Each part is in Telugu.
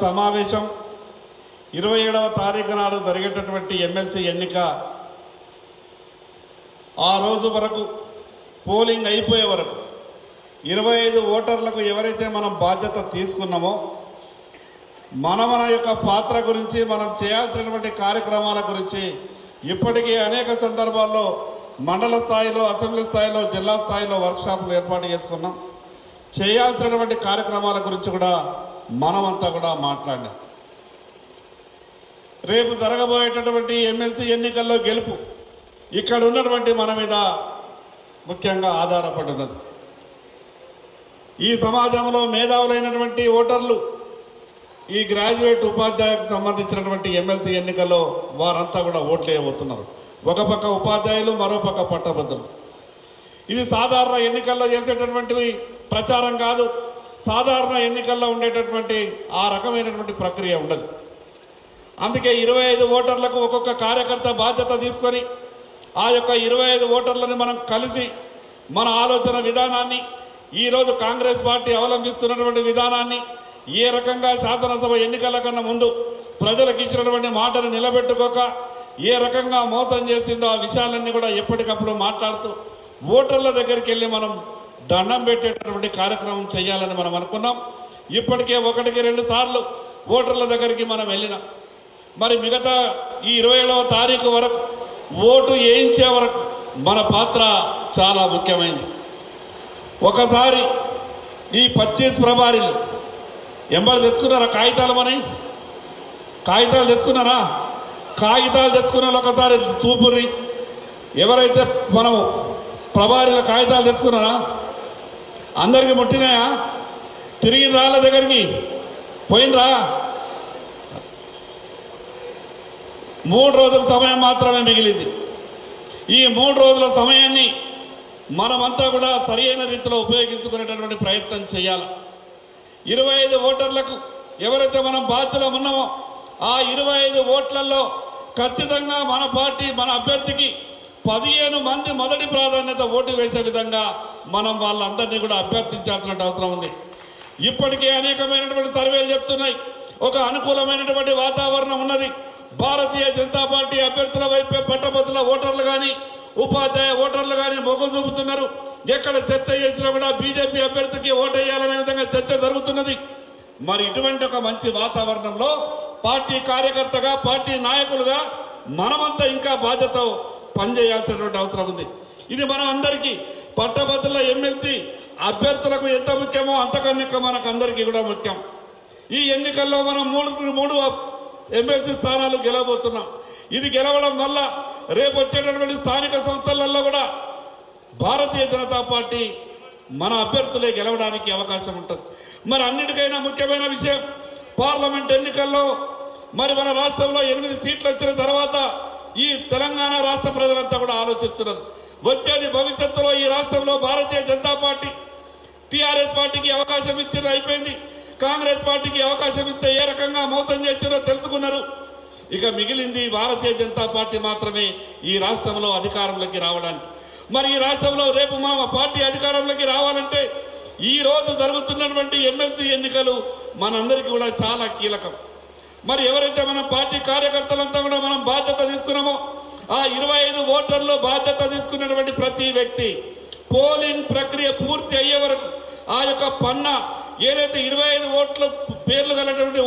సమావేశం. ఇరవై ఏడవ తారీఖు నాడు జరిగేటటువంటి ఎమ్మెల్సీ ఎన్నిక. ఆ రోజు వరకు పోలింగ్ అయిపోయే వరకు ఇరవై ఐదు ఓటర్లకు ఎవరైతే మనం బాధ్యత తీసుకున్నామో మన మన యొక్క పాత్ర గురించి మనం చేయాల్సినటువంటి కార్యక్రమాల గురించి ఇప్పటికీ అనేక సందర్భాల్లో మండల స్థాయిలో అసెంబ్లీ స్థాయిలో జిల్లా స్థాయిలో వర్క్షాప్లు ఏర్పాటు చేసుకున్నాం. చేయాల్సినటువంటి కార్యక్రమాల గురించి కూడా మనమంతా కూడా మాట్లాడినాం. రేపు జరగబోయేటటువంటి ఎమ్మెల్సీ ఎన్నికల్లో గెలుపు ఇక్కడ ఉన్నటువంటి మన మీద ముఖ్యంగా ఆధారపడి ఉన్నది. ఈ సమాజంలో మేధావులైనటువంటి ఓటర్లు ఈ గ్రాడ్యుయేట్ ఉపాధ్యాయులకు సంబంధించినటువంటి ఎమ్మెల్సీ ఎన్నికల్లో వారంతా కూడా ఓట్లేయబోతున్నారు ఒక పక్క ఉపాధ్యాయులు మరో పక్క పట్టభద్రులు. ఇది సాధారణ ఎన్నికల్లో చేసేటటువంటి ప్రచారం కాదు. సాధారణ ఎన్నికల్లో ఉండేటటువంటి ఆ రకమైనటువంటి ప్రక్రియ ఉండదు. అందుకే ఇరవై ఐదు ఓటర్లకు ఒక్కొక్క కార్యకర్త బాధ్యత తీసుకొని ఆ యొక్క ఇరవై ఐదు ఓటర్లను మనం కలిసి మన ఆలోచన విధానాన్ని ఈరోజు కాంగ్రెస్ పార్టీ అవలంబిస్తున్నటువంటి విధానాన్ని ఏ రకంగా శాసనసభ ఎన్నికల కన్నా ముందు ప్రజలకు ఇచ్చినటువంటి మాటను నిలబెట్టుకోక ఏ రకంగా మోసం చేసిందో ఆ విషయాలన్నీ కూడా ఎప్పటికప్పుడు మాట్లాడుతూ ఓటర్ల దగ్గరికి వెళ్ళి మనం దండం పెట్టేటటువంటి కార్యక్రమం చేయాలని మనం అనుకున్నాం. ఇప్పటికే ఒకటికి రెండు సార్లు ఓటర్ల దగ్గరికి మనం వెళ్ళినాం. మరి మిగతా ఈ ఇరవై ఏడవ తారీఖు వరకు ఓటు వేయించే వరకు మన పాత్ర చాలా ముఖ్యమైనది ఒకసారి ఈ పచ్చీస్ ప్రభారీలు ఎంబడి తెచ్చుకున్నారా? కాగితాలు మనవి? కాగితాలు తెచ్చుకున్నారా? కాగితాలు తెచ్చుకున్న ఒకసారి చూపుర్రి. ఎవరైతే మనము ప్రభారీల కాగితాలు తెచ్చుకున్నారా? అందరికీ ముట్టినాయా? తిరిగి రాళ్ళ దగ్గరికి. పోయినరా మూడు రోజుల సమయం మాత్రమే మిగిలింది. ఈ మూడు రోజుల సమయాన్ని మనమంతా కూడా సరియైన రీతిలో ఉపయోగించుకునేటటువంటి ప్రయత్నం చేయాలి. ఇరవై ఐదు ఓటర్లకు ఎవరైతే మనం బాధ్యతలో ఉన్నామో ఆ ఇరవై ఐదు ఓట్లలో ఖచ్చితంగా మన పార్టీ మన అభ్యర్థికి పదిహేను మంది మొదటి ప్రాధాన్యత ఓటు వేసే విధంగా మనం వాళ్ళందరినీ కూడా అభ్యర్థించాల్సిన అవసరం ఉంది. ఇప్పటికే అనేకమైనటువంటి సర్వేలు చెప్తున్నాయి. ఒక అనుకూలమైనటువంటి వాతావరణం ఉన్నది. భారతీయ జనతా పార్టీ అభ్యర్థుల వైపే పట్టభద్రుల ఓటర్లు కానీ ఉపాధ్యాయ ఓటర్లు కానీ మొగ్గు చూపుతున్నారు. ఎక్కడ చర్చ చేసినా కూడా బీజేపీ అభ్యర్థికి ఓటేయాలనే విధంగా చర్చ జరుగుతున్నది. మరి ఇటువంటి ఒక మంచి వాతావరణంలో పార్టీ కార్యకర్తగా పార్టీ నాయకులుగా మనమంతా ఇంకా బాధ్యత పనిచేయాల్సినటువంటి అవసరం ఉంది. ఇది మనం అందరికీ పట్టభద్రుల ఎమ్మెల్సీ అభ్యర్థులకు ఎంత ముఖ్యమో అంతకన్నా మనకు అందరికీ కూడా ముఖ్యం. ఈ ఎన్నికల్లో మనం మూడు మూడు ఎమ్మెల్సీ స్థానాలు గెలవబోతున్నాం. ఇది గెలవడం వల్ల రేపు వచ్చేటటువంటి స్థానిక సంస్థలలో కూడా భారతీయ జనతా పార్టీ మన అభ్యర్థులే గెలవడానికి అవకాశం ఉంటుంది. మరి అన్నిటికైనా ముఖ్యమైన విషయం పార్లమెంట్ ఎన్నికల్లో మరి మన రాష్ట్రంలో ఎనిమిది సీట్లు వచ్చిన తర్వాత ఈ తెలంగాణ రాష్ట్ర ప్రజలంతా కూడా ఆలోచిస్తున్నారు. వచ్చేది భవిష్యత్తులో ఈ రాష్ట్రంలో భారతీయ జనతా పార్టీ టీఆర్ఎస్ పార్టీకి అవకాశం ఇచ్చిన అయిపోయింది. కాంగ్రెస్ పార్టీకి అవకాశం ఇస్తే ఏ రకంగా మోసం చేశారో తెలుసుకున్నారు. ఇక మిగిలింది భారతీయ జనతా పార్టీ మాత్రమే ఈ రాష్ట్రంలో అధికారంలోకి రావడానికి. మరి ఈ రాష్ట్రంలో రేపు మన పార్టీ అధికారంలోకి రావాలంటే ఈ రోజు జరుగుతున్నటువంటి ఎమ్మెల్సీ ఎన్నికలు మనందరికీ కూడా చాలా కీలకం. మరి ఎవరైతే మనం పార్టీ కార్యకర్తలంతా కూడా మనం బాధ్యత తీసుకున్నామో ఆ ఇరవై ఐదు ఓటర్లు బాధ్యత తీసుకున్నటువంటి ప్రతి వ్యక్తి పోలింగ్ ప్రక్రియ పూర్తి అయ్యే వరకు ఆ యొక్క పన్న ఏదైతే ఇరవై ఐదు ఓట్ల పేర్లు కలిగినటువంటి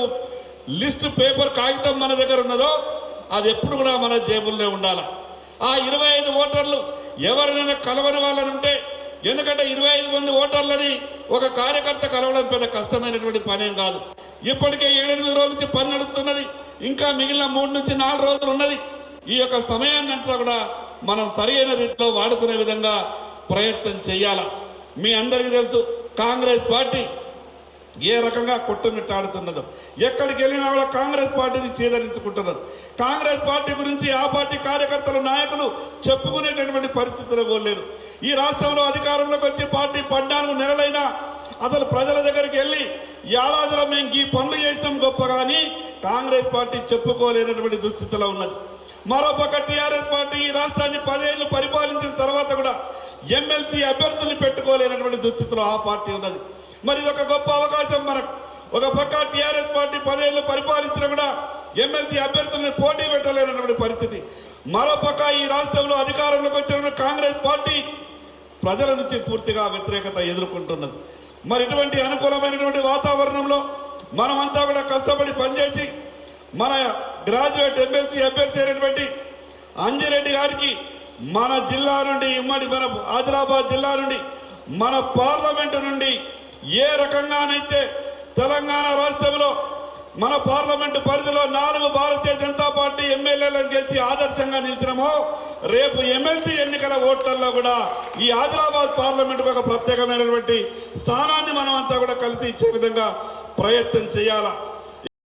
లిస్ట్ పేపర్ కాగితం మన దగ్గర ఉన్నదో అది ఎప్పుడు కూడా మన జేబుల్లో ఉండాలి. ఆ ఇరవై ఐదు ఓటర్లు ఎవరినైనా కలవని వాళ్ళని ఉంటే ఎందుకంటే ఇరవై ఐదు మంది ఓటర్లని ఒక కార్యకర్త కలవడం పెద్ద కష్టమైనటువంటి పనేం కాదు. ఇప్పటికే ఏడెనిమిది రోజుల నుంచి పని నడుస్తున్నది. ఇంకా మిగిలిన మూడు నుంచి నాలుగు రోజులు ఉన్నది. ఈ యొక్క సమయాన్ని అంతా కూడా మనం సరైన రీతిలో వాడుకునే విధంగా ప్రయత్నం చేయాల. మీ అందరికీ తెలుసు కాంగ్రెస్ పార్టీ ఏ రకంగా కొట్టుమిట్టాడుతున్నదో. ఎక్కడికి వెళ్ళినా కూడా కాంగ్రెస్ పార్టీని చేదరించుకుంటున్నారు. కాంగ్రెస్ పార్టీ గురించి ఆ పార్టీ కార్యకర్తలు నాయకులు చెప్పుకునేటటువంటి పరిస్థితులు పోలేరు ఈ రాష్ట్రంలో అధికారంలోకి వచ్చి పార్టీ పద్నాలుగు నెలలైనా అసలు ప్రజల దగ్గరికి వెళ్ళి ఏడాదిలో మేము ఈ పనులు చేసినాం గొప్ప కానీ కాంగ్రెస్ పార్టీ చెప్పుకోలేనటువంటి దుస్థితిలో ఉన్నది. మరోపక్క టీఆర్ఎస్ పార్టీ ఈ రాష్ట్రాన్ని పదేళ్ళు పరిపాలించిన తర్వాత కూడా ఎమ్మెల్సీ అభ్యర్థుల్ని పెట్టుకోలేనటువంటి దుస్థితిలో ఆ పార్టీ ఉన్నది. మరి ఇది ఒక గొప్ప అవకాశం మనకు. ఒక పక్క టీఆర్ఎస్ పార్టీ పదేళ్ళు పరిపాలించినా కూడా ఎమ్మెల్సీ అభ్యర్థులను పోటీ పెట్టలేనటువంటి పరిస్థితి. మరో పక్క ఈ రాష్ట్రంలో అధికారంలోకి వచ్చిన కాంగ్రెస్ పార్టీ ప్రజల నుంచి పూర్తిగా వ్యతిరేకత ఎదుర్కొంటున్నది. మరి ఇటువంటి అనుకూలమైనటువంటి వాతావరణంలో మనమంతా కూడా కష్టపడి పనిచేసి మన గ్రాడ్యుయేట్ ఎంఎస్సీ అభ్యర్థి అయినటువంటి అంజిరెడ్డి గారికి మన జిల్లా నుండి ఇమ్మడి మన ఆదిలాబాద్ జిల్లా నుండి మన పార్లమెంటు నుండి ఏ రకంగానైతే తెలంగాణ రాష్ట్రంలో మన పార్లమెంటు పరిధిలో నాలుగు భారతీయ జనతా పార్టీ ఎమ్మెల్యేలను గెలిచి ఆదర్శంగా నిలిచినామో రేపు ఎమ్మెల్సీ ఎన్నికల ఓట్లలో కూడా ఈ ఆదిలాబాద్ పార్లమెంటుకు ఒక ప్రత్యేకమైనటువంటి స్థానాన్ని మనం అంతా కూడా కలిసి ఇచ్చే విధంగా ప్రయత్నం చేయాలా?